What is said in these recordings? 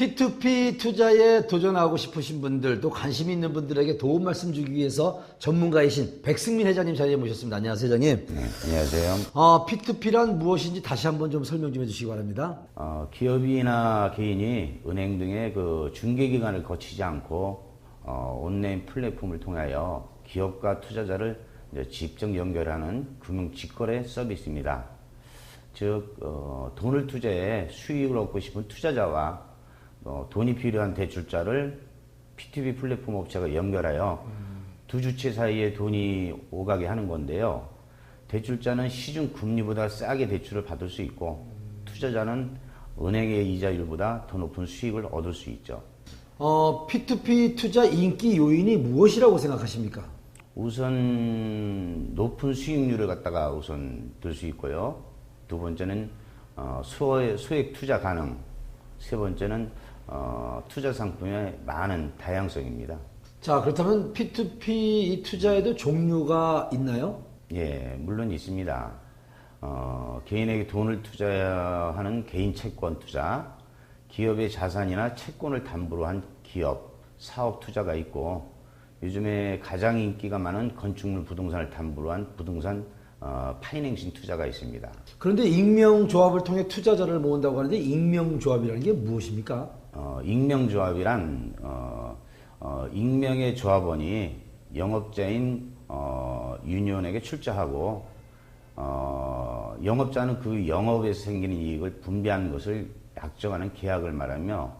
P2P 투자에 도전하고 싶으신 분들, 또 관심 있는 분들에게 도움 말씀 주기 위해서 전문가이신 백승민 회장님 자리에 모셨습니다. 안녕하세요, 회장님. 네, 안녕하세요. 어, P2P란 무엇인지 다시 한번 좀 설명 좀 해주시기 바랍니다. 어, 기업이나 개인이 은행 등의 그 중개기관을 거치지 않고 어, 온라인 플랫폼을 통하여 기업과 투자자를 직접 연결하는 금융 직거래 서비스입니다. 즉 어, 돈을 투자해 수익을 얻고 싶은 투자자와 어, 돈이 필요한 대출자를 P2P 플랫폼 업체가 연결하여 두 주체 사이에 돈이 오가게 하는 건데요. 대출자는 시중 금리보다 싸게 대출을 받을 수 있고 투자자는 은행의 이자율보다 더 높은 수익을 얻을 수 있죠. 어, P2P 투자 인기 요인이 무엇이라고 생각하십니까? 우선 높은 수익률을 갖다가 우선 들 수 있고요. 두 번째는 어, 소액, 소액 투자 가능. 세 번째는 어, 투자 상품의 많은 다양성입니다. 자, 그렇다면 P2P 이 투자에도 종류가 있나요? 예, 물론 있습니다. 어, 개인에게 돈을 투자하는 개인 채권 투자, 기업의 자산이나 채권을 담보로 한 기업, 사업 투자가 있고, 요즘에 가장 인기가 많은 건축물 부동산을 담보로 한 부동산 어, 파이낸싱 투자가 있습니다. 그런데 익명조합을 통해 투자자를 모은다고 하는데 익명조합이라는 게 무엇입니까? 어, 익명조합이란 어, 어, 익명의 조합원이 영업자인 어, 유니온에게 출자하고 어, 영업자는 그 영업에서 생기는 이익을 분배하는 것을 약정하는 계약을 말하며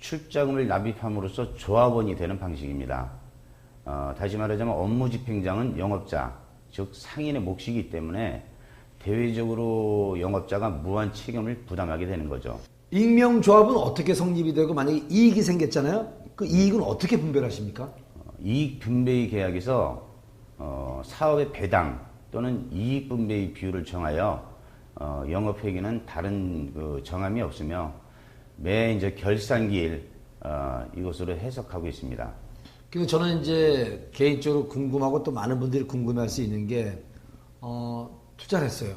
출자금을 납입함으로써 조합원이 되는 방식입니다. 어, 다시 말하자면 업무 집행장은 영업자, 즉 상인의 몫이기 때문에 대외적으로 영업자가 무한 책임을 부담하게 되는 거죠. 익명조합은 어떻게 성립이 되고 만약에 이익이 생겼잖아요. 그 이익은 어떻게 분배하십니까? 어, 이익 분배의 계약에서 어, 사업의 배당 또는 이익 분배의 비율을 정하여 어, 영업회계는 다른 그 정함이 없으며 매 이제 결산기일 어, 이것으로 해석하고 있습니다. 그리고 저는 이제 개인적으로 궁금하고 또 많은 분들이 궁금해할 수 있는 게 어, 투자를 했어요.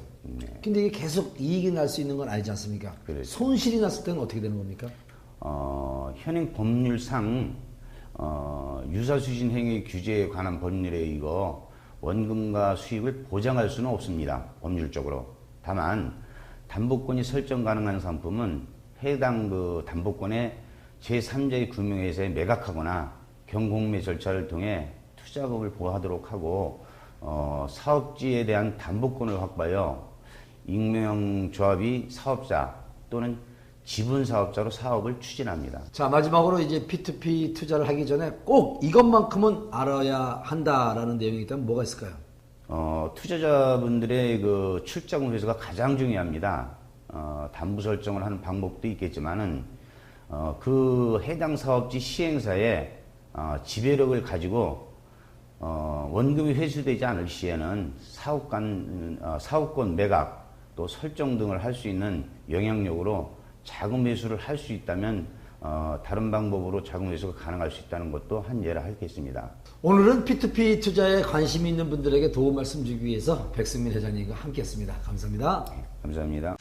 근데 이게 계속 이익이 날 수 있는 건 아니지 않습니까? 그렇죠. 손실이 났을 때는 어떻게 되는 겁니까? 어, 현행 법률상 어, 유사수신 행위 규제에 관한 법률에 의거 원금과 수익을 보장할 수는 없습니다. 법률적으로. 다만 담보권이 설정 가능한 상품은 해당 그 담보권에 제3자의 금융회사에 매각하거나 경공매 절차를 통해 투자금을 보호하도록 하고 어, 사업지에 대한 담보권을 확보하여 익명조합이 사업자 또는 지분 사업자로 사업을 추진합니다. 자 마지막으로 이제 P2P 투자를 하기 전에 꼭 이것만큼은 알아야 한다라는 내용이 있다면 뭐가 있을까요? 어, 투자자분들의 그 출자금 회수가 가장 중요합니다. 어, 담보 설정을 하는 방법도 있겠지만은 어, 그 해당 사업지 시행사에 어, 지배력을 가지고 어, 원금이 회수되지 않을 시에는 사업관, 어, 사업권 매각 또 설정 등을 할 수 있는 영향력으로 자금 회수를 할 수 있다면 어, 다른 방법으로 자금 회수가 가능할 수 있다는 것도 한 예를 하겠습니다. 오늘은 P2P 투자에 관심 있는 분들에게 도움 말씀 주기 위해서 백승민 회장님과 함께했습니다. 감사합니다. 감사합니다.